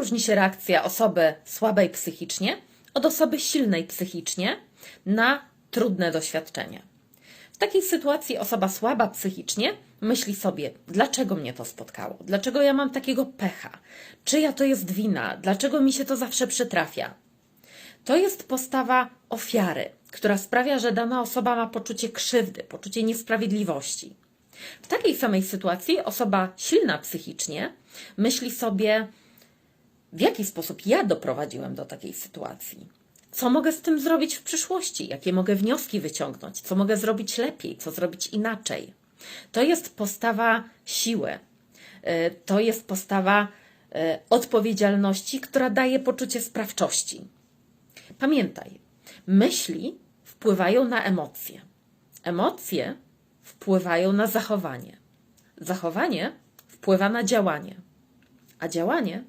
różni się reakcja osoby słabej psychicznie od osoby silnej psychicznie na trudne doświadczenie. W takiej sytuacji osoba słaba psychicznie myśli sobie, dlaczego mnie to spotkało, dlaczego ja mam takiego pecha, czyja to jest wina, dlaczego mi się to zawsze przytrafia. To jest postawa ofiary, która sprawia, że dana osoba ma poczucie krzywdy, poczucie niesprawiedliwości. W takiej samej sytuacji osoba silna psychicznie myśli sobie, w jaki sposób ja doprowadziłem do takiej sytuacji. Co mogę z tym zrobić w przyszłości? Jakie mogę wnioski wyciągnąć? Co mogę zrobić lepiej? Co zrobić inaczej? To jest postawa siły. Y, To jest postawa y, odpowiedzialności, która daje poczucie sprawczości. Pamiętaj, myśli wpływają na emocje. Emocje wpływają na zachowanie. Zachowanie wpływa na działanie, a działanie